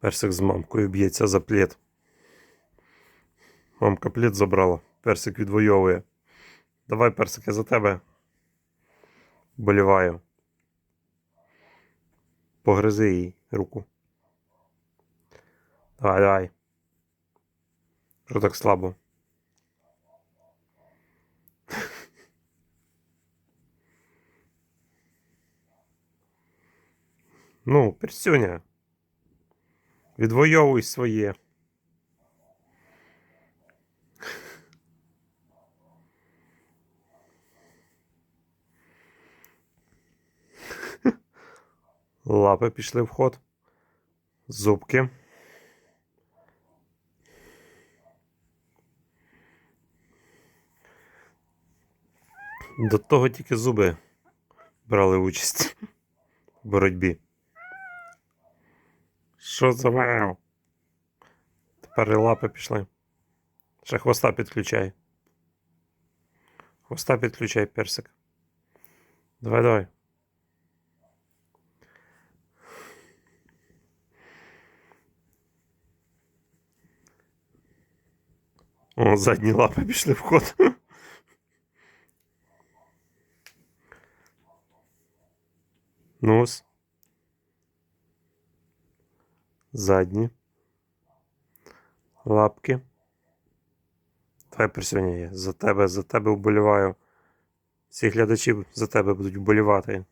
Персик з мамкою б'ється за плед. Мамка плед забрала. Персик відвоює. Давай, персик, я за тебе. Боліваю. Погризи їй руку. Давай, давай. Що так слабо? Ну, Персюня. Відвоюй своє. Лапи пішли в ход. Зубки. До того тільки зуби брали участь в боротьбі. Що за вау? Тепер і лапи пішли. Ще хвоста підключай. Хвоста підключай, персик. Давай, давай. О, задні лапи пішли в ход. Нос. Задні. Лапки. Давай присьоня є. За тебе, за тебе вболіваю. Всі глядачі за тебе будуть вболівати.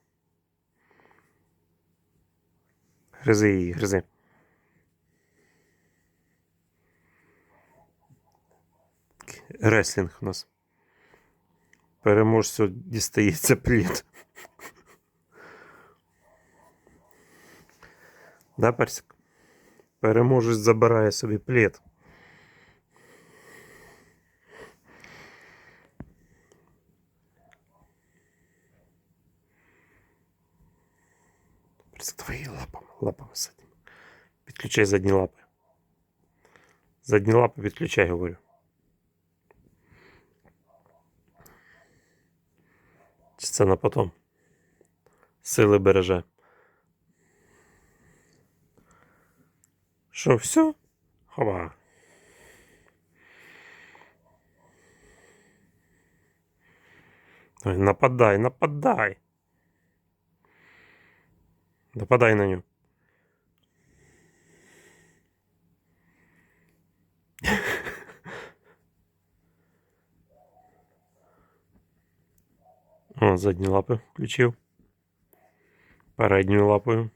Гризи її, гризи. Реслінг у нас. Переможцю дістається плід. Да, Персик? Переможець забирає собі плід. Твої лапами, лапами задніми. Підключай задні лапи. Задні лапи підключай, говорю. Чи це на потом? Сили береже. Що, все? Хова. Ой, нападай, нападай. Нападай на нього. О, задні лапи включив. Передньою лапою.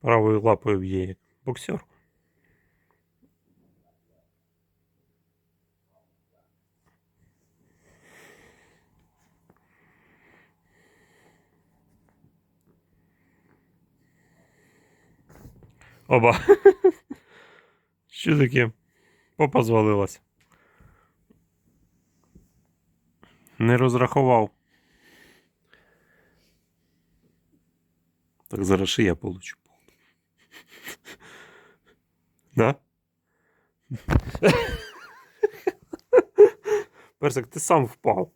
Правою лапою б'є як боксер. Оба. Що таке? Попа звалилась. Не розрахував. Так зараз ще я получу. Да? Персик, ти сам впав.